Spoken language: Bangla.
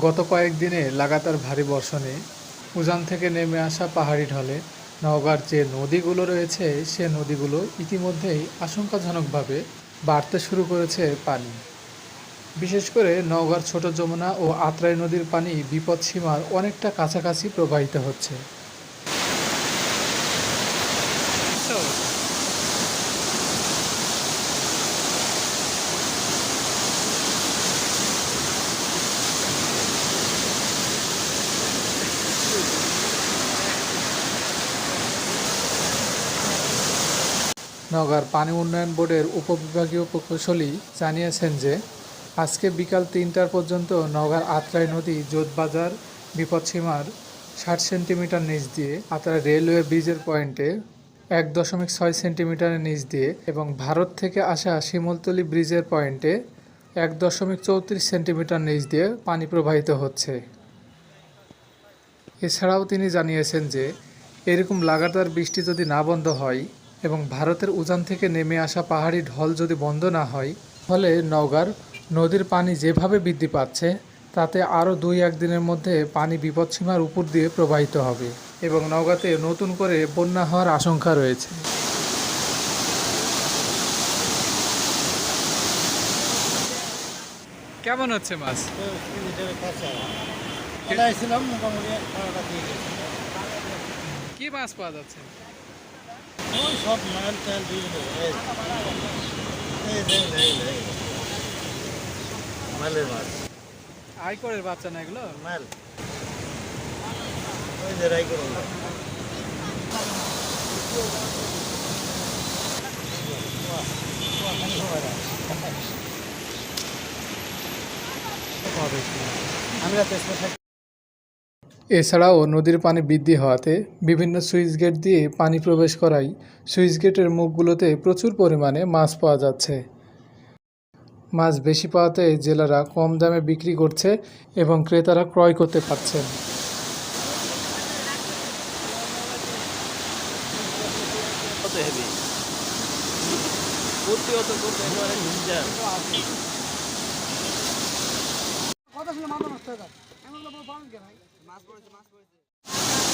গত কয়েক দিনে লাগাতার ভারী বর্ষণে উজান থেকে নেমে আসা পাহাড়ি ঢলে নওগাঁর যে নদীগুলো রয়েছে, সে নদীগুলো ইতিমধ্যেই আশঙ্কাজনকভাবে বাড়তে শুরু করেছে পানি। বিশেষ করে নওগাঁর ছোট যমুনা ও আত্রাই নদীর পানি বিপদসীমার অনেকটা কাছাকাছি প্রবাহিত হচ্ছে। নওগাঁর পানি উন্নয়ন বোর্ডের উপবিভাগীয় প্রকৌশলী জানিয়েছেন যে, আজকে বিকাল তিনটার পর্যন্ত নগর আত্রাই নদী জোতবাজার বিপদসীমার ষাট সেন্টিমিটার নিচ দিয়ে, আত্রাই রেলওয়ে ব্রিজের পয়েন্টে এক দশমিক ছয় সেন্টিমিটারের নিচ দিয়ে এবং ভারত থেকে আসা শিমলতলি ব্রিজের পয়েন্টে এক দশমিক চৌত্রিশ সেন্টিমিটার নিচ দিয়ে পানি প্রবাহিত হচ্ছে। এছাড়াও তিনি জানিয়েছেন যে, এরকম লাগাতার বৃষ্টি যদি না বন্ধ হয় এবং ভারতের উজান থেকে নেমে আসা পাহাড়ি ঢল যদি বন্ধ না হয় ফলে নওগাঁর নদীর পানি যেভাবে বৃদ্ধি পাচ্ছে তাতে আরও দুই একদিনের মধ্যে পানি বিপদসীমার উপর দিয়ে প্রবাহিত হবে এবং নওগাঁতে নতুন করে বন্যা হওয়ার আশঙ্কা রয়েছে। কেমন হচ্ছে মাছ? কি মাছ পাওয়া যাচ্ছে? ওই সব মাল টাল মালের মাছ বাচ্চা না এগুলো? মাল। ওই যে রাই আমরা এছাড়াও নদীর পানি বৃদ্ধি হওয়াতে বিভিন্ন সুইচ গেট দিয়ে পানি প্রবেশ করায় সুইচ গেটের মুখগুলোতে প্রচুর পরিমাণে মাছ পাওয়া যাচ্ছে। মাছ বেশি পাওয়াতে জেলারা কম দামে বিক্রি করছে এবং ক্রেতারা ক্রয় করতে পারছেন। মাথা নষ্ট হয়ে মাছ পড়েছে মাছ পড়েছে।